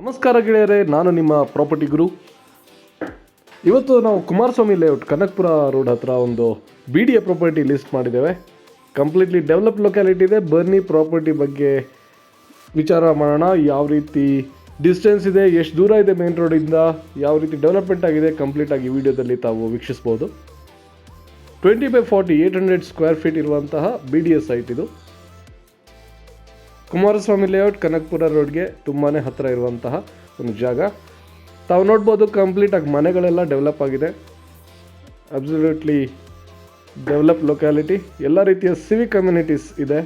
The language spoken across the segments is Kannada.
ನಮಸ್ಕಾರ ಗೆಳೆಯರೇ, ನಾನು ನಿಮ್ಮ ಪ್ರಾಪರ್ಟಿ ಗುರು. ಇವತ್ತು ನಾವು ಕುಮಾರಸ್ವಾಮಿ ಲೇಔಟ್ ಕನಕಪುರ ರೋಡ್ ಹತ್ರ ಒಂದು B D A property list ಮಾಡಿದ್ದೇವೆ. ಕಂಪ್ಲೀಟ್ಲಿ ಡೆವಲಪ್ ಲೊಕ್ಯಾಲಿಟಿ ಇದೆ. ಬನ್ನಿ ಪ್ರಾಪರ್ಟಿ ಬಗ್ಗೆ ವಿಚಾರ ಮಾಡೋಣ. ಯಾವ ರೀತಿ ಡಿಸ್ಟೆನ್ಸ್ ಇದೆ, ಎಷ್ಟು ದೂರ ಇದೆ ಮೇನ್ ರೋಡಿಂದ ಯಾವ ರೀತಿ ಡೆವಲಪ್ಮೆಂಟ್ ಆಗಿದೆ ಕಂಪ್ಲೀಟ್ ಆಗಿ ವಿಡಿಯೋದಲ್ಲಿ ತಾವು ವೀಕ್ಷಿಸ್ಬೋದು. Twenty by forty eight hundred square feet ಇರುವಂತಹ ಬಿ ಡಿ ಎಸ್ ಸೈಟ್ ಇದು. ಕುಮಾರಸ್ವಾಮಿ ಲೇಔಟ್ ಕನಕಪುರ ರೋಡ್ಗೆ ತುಂಬಾ ಹತ್ತಿರ ಇರುವಂತಹ ಒಂದು ಜಾಗ. ತಾವು ನೋಡ್ಬೋದು ಕಂಪ್ಲೀಟಾಗಿ ಮನೆಗಳೆಲ್ಲ ಡೆವಲಪ್ ಆಗಿದೆ. ಅಬ್ಸಲ್ಯೂಟ್ಲಿ ಡೆವಲಪ್ ಲೊಕ್ಯಾಲಿಟಿ ಎಲ್ಲ ರೀತಿಯ ಸಿವಿಕ್ ಕಮ್ಯುನಿಟೀಸ್ ಇದೆ.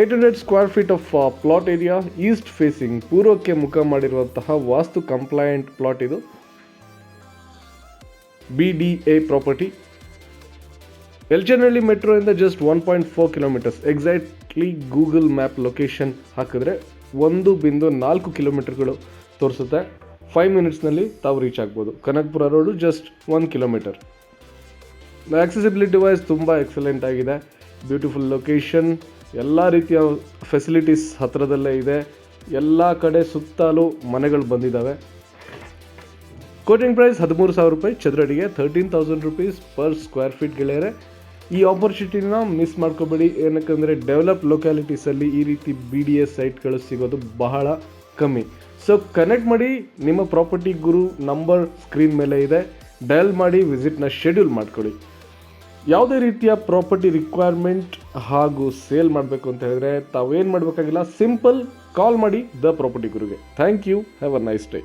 Eight hundred square feet of plot area east facing ಪೂರ್ವಕ್ಕೆ ಮುಖ ಮಾಡಿರುವಂತಹ ವಾಸ್ತು ಕಂಪ್ಲೈಂಟ್ ಪ್ಲಾಟ್ ಇದು. B D A property Yelachenahalli ಮೆಟ್ರೋಯಿಂದ just one point four kilometers exactly Google map location ಹಾಕಿದ್ರೆ ಒಂದು ಬಿಂದು ನಾಲ್ಕು ಕಿಲೋಮೀಟರ್ಗಳು ತೋರಿಸುತ್ತೆ. ಫೈವ್ ಮಿನಿಟ್ಸ್ನಲ್ಲಿ ತಾವು ರೀಚ್ ಆಗ್ಬೋದು. Kanakapura road just one kilometer accessibility wise ತುಂಬ ಎಕ್ಸಲೆಂಟ್ ಆಗಿದೆ. ಬ್ಯೂಟಿಫುಲ್ ಲೊಕೇಶನ್ ಎಲ್ಲ ರೀತಿಯ ಫೆಸಿಲಿಟೀಸ್ ಹತ್ತಿರದಲ್ಲೇ ಇದೆ. ಎಲ್ಲ ಕಡೆ ಸುತ್ತಲೂ ಮನೆಗಳು ಬಂದಿದ್ದಾವೆ ಕೋಟಿಂಗ್ ಪ್ರೈಸ್ ಹದಿಮೂರು ಸಾವಿರ ರೂಪಾಯಿ. ಚದರಡಿಗೆ thirteen thousand rupees per square feet ಗೆಳೆಯರೆ. ಈ ಆಪರ್ಚುನಿಟಿನ ಮಿಸ್ ಮಾಡ್ಕೋಬೇಡಿ. ಏನಕ್ಕಂದರೆ ಡೆವಲಪ್ ಲೊಕ್ಯಾಲಿಟೀಸಲ್ಲಿ ಈ ರೀತಿ ಬಿ ಡಿ ಎಸ್ ಸೈಟ್ಗಳು ಸಿಗೋದು ಬಹಳ ಕಮ್ಮಿ. ಸೊ ಕನೆಕ್ಟ್ ಮಾಡಿ ನಿಮ್ಮ ಪ್ರಾಪರ್ಟಿ ಗುರು ನಂಬರ್ ಸ್ಕ್ರೀನ್ ಮೇಲೆ ಇದೆ. ಡಯಲ್ ಮಾಡಿ ವಿಸಿಟ್ನ ಶೆಡ್ಯೂಲ್ ಮಾಡ್ಕೊಳ್ಳಿ. ಯಾವುದೇ ರೀತಿಯ ಪ್ರಾಪರ್ಟಿ ರಿಕ್ವೈರ್ಮೆಂಟ್ ಹಾಗೂ ಸೇಲ್ ಮಾಡಬೇಕು ಅಂತ ಹೇಳಿದ್ರೆ ತಾವೇನು ಮಾಡಬೇಕಾಗಿಲ್ಲ ಸಿಂಪಲ್ ಕಾಲ್ ಮಾಡಿ the property ಗುರುಗೆ. Thank you have a nice day